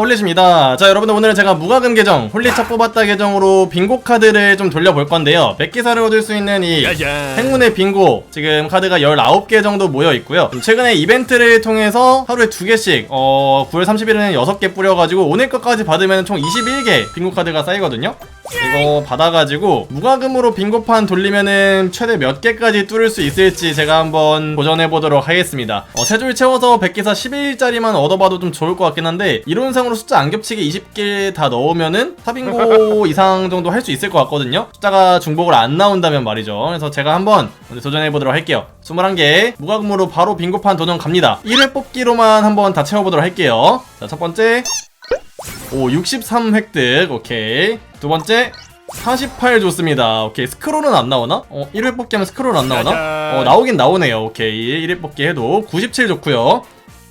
홀리십니다. 자, 여러분들 오늘은 제가 무과금 계정, 홀리차 뽑았다 계정으로 빙고 카드를 좀 돌려볼 건데요. 100기사를 얻을 수 있는 이 행운의 빙고, 지금 카드가 19개 정도 모여 있고요. 최근에 이벤트를 통해서 하루에 2개씩, 어, 9월 30일에는 6개 뿌려가지고 오늘 것까지 받으면 총 21개 빙고 카드가 쌓이거든요. 이거 받아가지고 무과금으로 빙고판 돌리면은 최대 몇 개까지 뚫을 수 있을지 제가 한번 도전해보도록 하겠습니다. 어, 세 줄 채워서 100기사 11일짜리만 얻어봐도 좀 좋을 것 같긴 한데 이론상 으로 숫자 안 겹치게 20개 다 넣으면은 사빙고 이상 정도 할 수 있을 것 같거든요. 숫자가 중복을 안 나온다면 말이죠. 그래서 제가 한번 오늘 도전해보도록 할게요. 21개 무과금으로 바로 빙고판 도전 갑니다. 1회 뽑기로만 한번 다 채워보도록 할게요. 자, 첫 번째 오, 63 획득. 오케이. 두 번째. 48 좋습니다. 오케이. 스크롤은 안 나오나? 어, 1회 뽑기 하면 스크롤 안 나오나? 어, 나오긴 나오네요. 오케이. 1회 뽑기 해도 97 좋고요.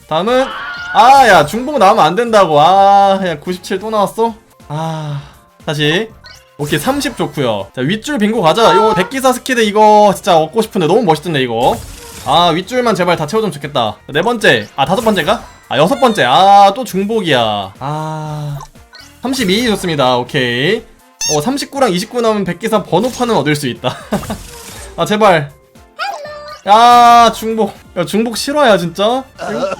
다음은 아, 야, 중복 나오면 안 된다고. 아, 야, 97 또 나왔어? 아, 다시. 오케이, 30 좋고요. 자, 윗줄 빙고 가자. 이거 백기사 스키드 이거 진짜 얻고 싶은데 너무 멋있던데 이거. 아, 윗줄만 제발 다 채워주면 좋겠다. 네 번째. 아, 다섯 번째가? 아, 여섯 번째. 아, 또 중복이야. 아. 32 좋습니다. 오케이. 어, 39랑 29 나오면 백기사 번호판은 얻을 수 있다. 아, 제발. 야, 중복. 야, 중복 싫어야, 진짜.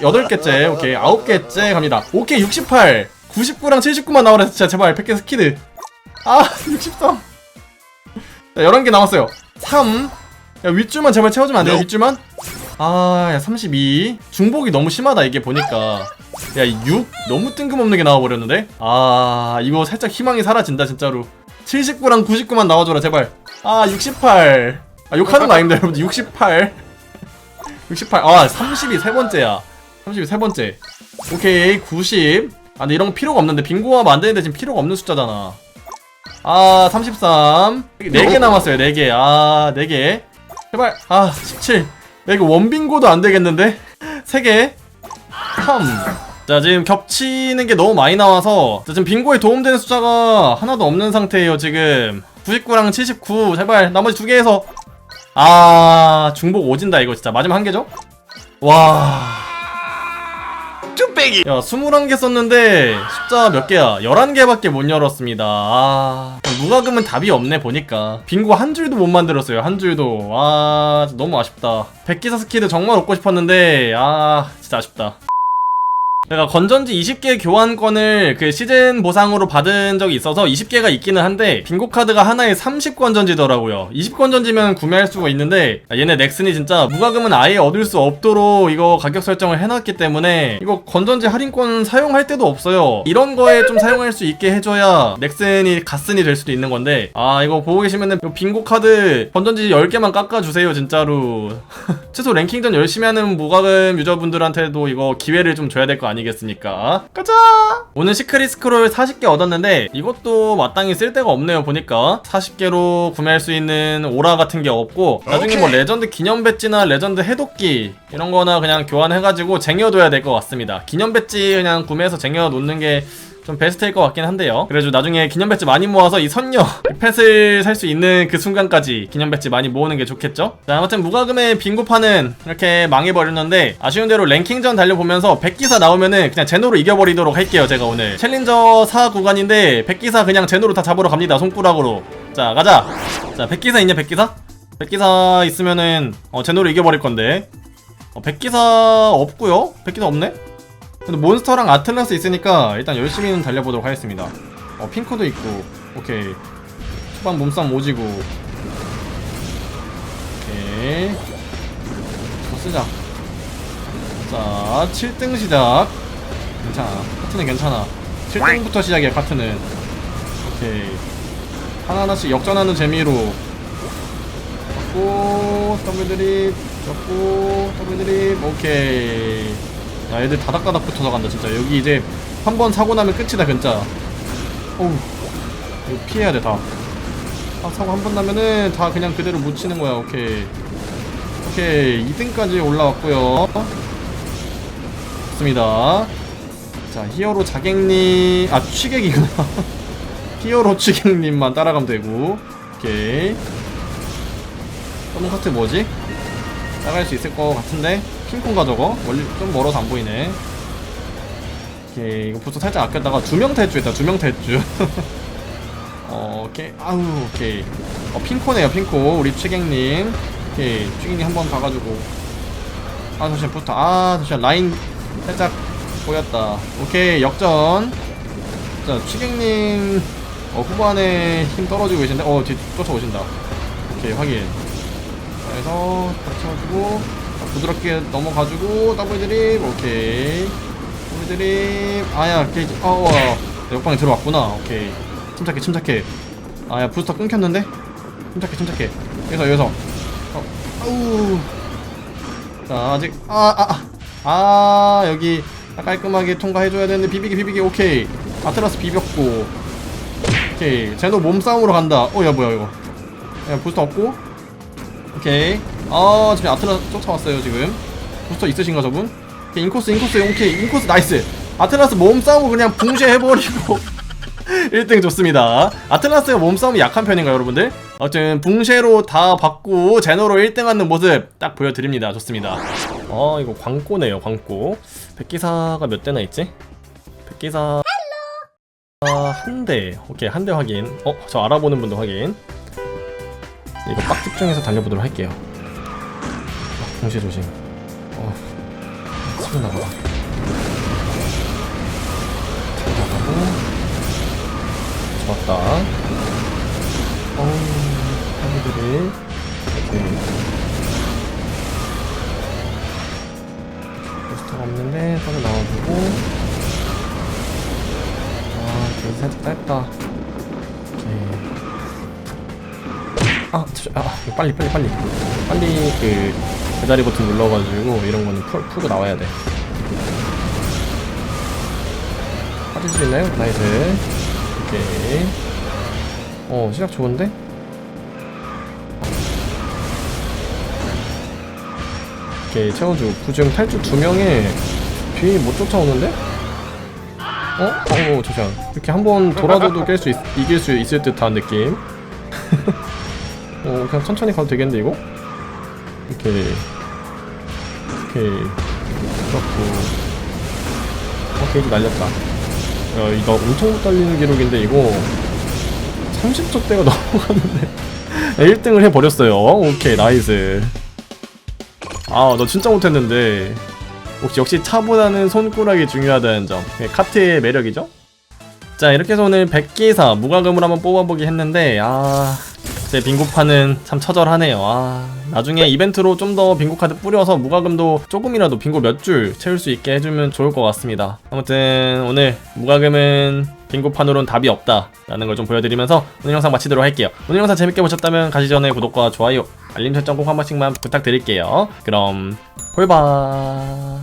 여덟 개째. 오케이. 아홉 개째 갑니다. 오케이, 68. 99랑 79만 나오라, 진짜. 제발, 백개 스키드. 아, 63. 자, 11개 남았어요. 3. 야, 윗줄만 제발 채워주면 안 돼요, 윗줄만? 아, 야, 32. 중복이 너무 심하다, 이게 보니까. 야, 6. 너무 뜬금없는 게 나와버렸는데? 아, 이거 살짝 희망이 사라진다, 진짜로. 79랑 99만 나와줘라, 제발. 아, 68. 아, 욕하는 거 아닙니다, 여러분들. 68. 68. 아, 30이 세 번째야. 30이 세 번째. 오케이, 90. 아, 근데 이런 거 필요가 없는데. 빙고하면 안 되는데 지금 필요가 없는 숫자잖아. 아, 33. 4개 남았어요, 4개. 아, 4개. 제발. 아, 17. 야, 이거 원빙고도 안 되겠는데? 3개. 3. 자, 지금 겹치는 게 너무 많이 나와서 자, 지금 빙고에 도움되는 숫자가 하나도 없는 상태예요, 지금. 99랑 79. 제발, 나머지 두 개에서. 아, 중복 오진다, 이거 진짜. 마지막 한 개죠? 와. 쭈빼기 야, 21개 썼는데 숫자 몇 개야? 11개밖에 못 열었습니다. 아, 무과금은 답이 없네 보니까. 빙고 한 줄도 못 만들었어요. 한 줄도. 아, 너무 아쉽다. 백기사 스키드 정말 얻고 싶었는데 아, 진짜 아쉽다. 내가 건전지 20개 교환권을 그 시즌 보상으로 받은 적이 있어서 20개가 있기는 한데 빙고 카드가 하나에 30건전지더라고요. 20건전지면 구매할 수가 있는데 아, 얘네 넥슨이 진짜 무과금은 아예 얻을 수 없도록 이거 가격 설정을 해놨기 때문에 이거 건전지 할인권 사용할 때도 없어요. 이런 거에 좀 사용할 수 있게 해줘야 넥슨이 갓슨이 될 수도 있는 건데 아 이거 보고 계시면은 이 빙고 카드 건전지 10개만 깎아주세요 진짜로. 최소 랭킹전 열심히 하는 무과금 유저분들한테도 이거 기회를 좀 줘야 될 거 아니겠습니까? 가자! 오늘 시크릿 스크롤 40개 얻었는데 이것도 마땅히 쓸 데가 없네요 보니까 40개로 구매할 수 있는 오라 같은 게 없고 나중에 뭐 레전드 기념 배지나 레전드 해독기 이런 거나 그냥 교환해가지고 쟁여둬야 될 것 같습니다 기념 배지 그냥 구매해서 쟁여 놓는 게 좀 베스트일 것 같긴 한데요. 그래도 나중에 기념 배지 많이 모아서 이 선녀 이 펫을 살 수 있는 그 순간까지 기념 배지 많이 모으는 게 좋겠죠? 자, 아무튼 무과금의 빙고판은 이렇게 망해버렸는데 아쉬운 대로 랭킹전 달려보면서 100기사 나오면은 그냥 제노로 이겨버리도록 할게요, 제가 오늘. 챌린저 4 구간인데 100기사 그냥 제노로 다 잡으러 갑니다, 손가락으로. 자, 가자. 자, 100기사 있냐, 100기사? 100기사 있으면은 어, 제노로 이겨버릴 건데. 어, 100기사 없고요? 100기사 없네? 근데 몬스터랑 아틀라스 있으니까 일단 열심히는 달려보도록 하겠습니다. 어 핑크도 있고 오케이. 초반 몸싸움 오지고. 오케이. 더 쓰자. 자 7등 시작. 괜찮아. 파트는 괜찮아. 7등부터 시작이야 파트는. 오케이. 하나하나씩 역전하는 재미로. 잡고 더블 드립 잡고 더블 드립 오케이 야 애들 다닥다닥 붙어서 간다 진짜. 여기 이제 한 번 사고 나면 끝이다 진짜. 어우 이거 피해야 돼다. 아, 사고 한 번 나면은 다 그냥 그대로 묻히는 거야 오케이. 오케이 2등까지 올라왔고요. 좋습니다. 자 히어로 자객님 아 취객이구나. 히어로 취객님만 따라가면 되고. 오케이. 검은 카트 뭐지? 나갈 수 있을 것 같은데 핑콩가 저거? 멀리 좀 멀어서 안 보이네. 오케이 이거 부스 살짝 아꼈다가 두 명 탈주 했다 두 명 탈주. 어 오케이. 아우 오케이. 어 핑코네요 핑코. 우리 최갱님. 오케이 최갱님 한번 봐가지고. 아 잠시만 부스터. 아 잠시만 라인 살짝 보였다. 오케이 역전. 자 최갱님 어 후반에 힘 떨어지고 계신데 어 뒤 쫓아오신다. 오케이 확인. 자, 그래서 받쳐주고 부드럽게 넘어가지고 더블 드립 오케이. 더블 드립. 아야 게이지 어와 역방에 들어왔구나. 오케이. 침착해 침착해. 아야 부스터 끊겼는데? 침착해 침착해. 여기서 여기서. 어 아우. 자 아직 아아아. 아, 아, 여기 깔끔하게 통과해줘야 되는데 비비기 비비기 오케이. 아틀라스 비볐고. 오케이. 제노 몸싸움으로 간다. 어야 뭐야 이거. 야 부스터 없고? 오케이 아 지금 아틀라스 쫓아왔어요 지금 부스터 있으신가 저분? 인코스 인코스 오케이 인코스 나이스 아틀라스 몸싸움을 그냥 붕쉐해버리고 1등 좋습니다 아틀라스가 몸싸움이 약한 편인가요 여러분들? 아무튼 붕쉐로 다 받고 제노로 1등하는 모습 딱 보여드립니다 좋습니다 어 이거 광고네요 광고 백기사가 몇 대나 있지? 백기사 아, 한 대. 오케이, 한 대 확인. 어, 저 알아보는 분도 확인. 이거 빡 집중해서 달려보도록 할게요. 아, 동시에 조심. 어, 치고. 치고 나가고. 좋았다. 어우, 하기들이. 오케이. 부스터가 없는데, 서로 나와주고. 아, 그래도 살짝 짧다. 아, 저, 아, 빨리, 빨리, 빨리. 빨리 그, 배다리 버튼 눌러가지고 이런 거는 풀, 풀고 나와야 돼. 빠질 수 있나요? 나이스. 오케이. 어, 시작 좋은데? 오케이, 채워주고. 부중 탈주 두 명에 뒤에 못 쫓아오는데? 어? 어, 잠시만. 이렇게 한 번 돌아줘도 깰 수, 있, 이길 수 있을 듯한 느낌. 어, 그냥 천천히 가도 되겠는데, 이거? 오케이. 오케이. 그렇고. 어, 게이지 날렸다. 야, 이거 엄청 못 달리는 기록인데, 이거. 30초 대가 넘어갔는데. 1등을 해버렸어요. 오케이, 나이스. 아, 너 진짜 못했는데. 혹시 역시 차보다는 손가락이 중요하다는 점 네, 카트의 매력이죠? 자 이렇게 해서 오늘 백기사 무과금을 한번 뽑아보기 했는데 아 제 빙고판은 참 처절하네요. 아 나중에 이벤트로 좀 더 빙고 카드 뿌려서 무과금도 조금이라도 빙고 몇 줄 채울 수 있게 해주면 좋을 것 같습니다. 아무튼 오늘 무과금은 빙고판으론 답이 없다 라는 걸 좀 보여드리면서 오늘 영상 마치도록 할게요. 오늘 영상 재밌게 보셨다면 가시 전에 구독과 좋아요 알림 설정 꼭 한 번씩만 부탁드릴게요. 그럼 홀바